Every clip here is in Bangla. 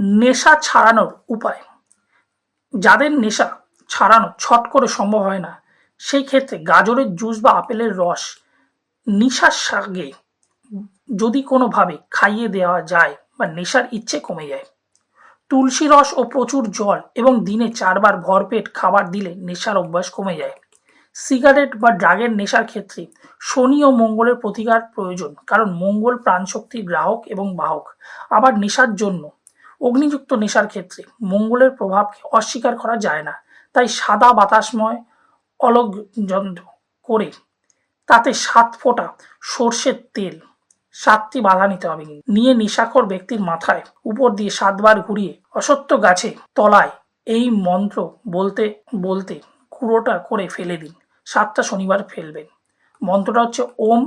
নেশা ছাড়ানোর উপায়। যাদের নেশা ছাড়ানো ছট করে সম্ভব হয় না, সেই ক্ষেত্রে গাজরের জুস বা আপেলের রস নিশার সাগে যদি কোনোভাবে খাইয়ে দেওয়া যায় বা নেশার ইচ্ছে কমে যায়। তুলসী রস ও প্রচুর জল এবং দিনে চারবার ভরপেট খাবার দিলে নেশার অভ্যাস কমে যায়। সিগারেট বা ড্রাগের নেশার ক্ষেত্রে শনি ও মঙ্গলের প্রতিকার প্রয়োজন, কারণ মঙ্গল প্রাণশক্তির গ্রাহক এবং বাহক। আবার নেশার জন্য অগ্নিযুক্ত নেশার ক্ষেত্রে মঙ্গলের প্রভাবকে অস্বীকার করা যায় না। তাই সাদা বাতাসময় অলগ যন্ত্র করে তাতে সাত ফোঁটা সর্ষের তেল, সাতটি বাধা নিতে হবে। নিয়ে নেশাখোর ব্যক্তির মাথায় উপর দিয়ে সাতবার ঘুরিয়ে অসত্য গাছে তলায় এই মন্ত্র বলতে বলতে কুড়োটা করে ফেলে দিন। সাতটা শনিবার ফেলবেন। মন্ত্রটা হচ্ছে ওম,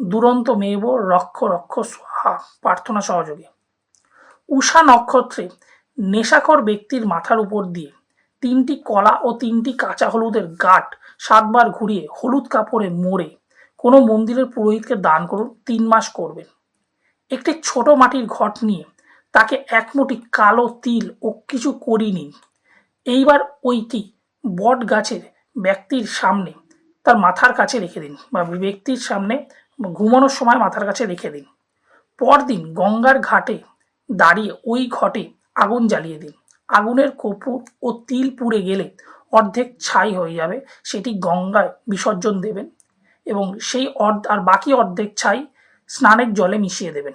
দুরন্ত মেব রক্ষ রক্ষ স্বাহা, প্রার্থনা সহযোগে। উষা নক্ষত্রে নেশাখর ব্যক্তির মাথার উপর দিয়ে তিনটি কলা ও তিনটি কাঁচা হলুদের গাঁট সাতবার ঘুরিয়ে হলুদ কাপড়ে মোড়ে কোনো মন্দিরের পুরোহিতকে দান করুন, তিন মাস করবেন। একটি ছোট মাটির ঘট নিয়ে তাকে একমুটি কালো তিল ও কিছু করি নিন। এইবার ওইটি বট গাছের ব্যক্তির সামনে তার মাথার কাছে রেখে দিন বা ব্যক্তির সামনে ঘুমানোর সময় মাথার কাছে রেখে দিন। পরদিন গঙ্গার ঘাটে দাঁড়িয়ে ওই ঘটে আগুন জ্বালিয়ে দিন। আগুনের কপুর ও তিল পুড়ে গেলে অর্ধেক ছাই হয়ে যাবে, সেটি গঙ্গায় বিসর্জন দেবেন এবং সেই অর্ধ আর বাকি অর্ধেক ছাই স্নানের জলে মিশিয়ে দেবেন।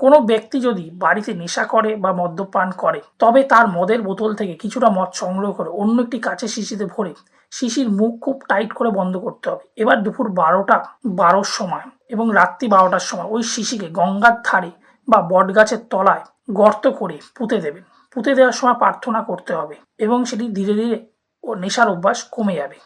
কোনো ব্যক্তি যদি বাড়িতে নেশা করে বা মদ্যপান করে, তবে তার মদের বোতল থেকে কিছুটা মদ সংগ্রহ করে অন্য একটি কাচের শিশিতে ভরে শিশির মুখ খুব টাইট করে বন্ধ করতে হবে। এবার দুপুর বারোটা, বারোর সময় এবং রাত্রি বারোটার সময় ওই শিশিকে গঙ্গার ধারে বা বটগাছের তলায় গর্ত করে পুঁতে দেবেন। পুঁতে দেওয়ার সময় প্রার্থনা করতে হবে এবং সেটি ধীরে ধীরে ও নেশার অভ্যাস কমে যাবে।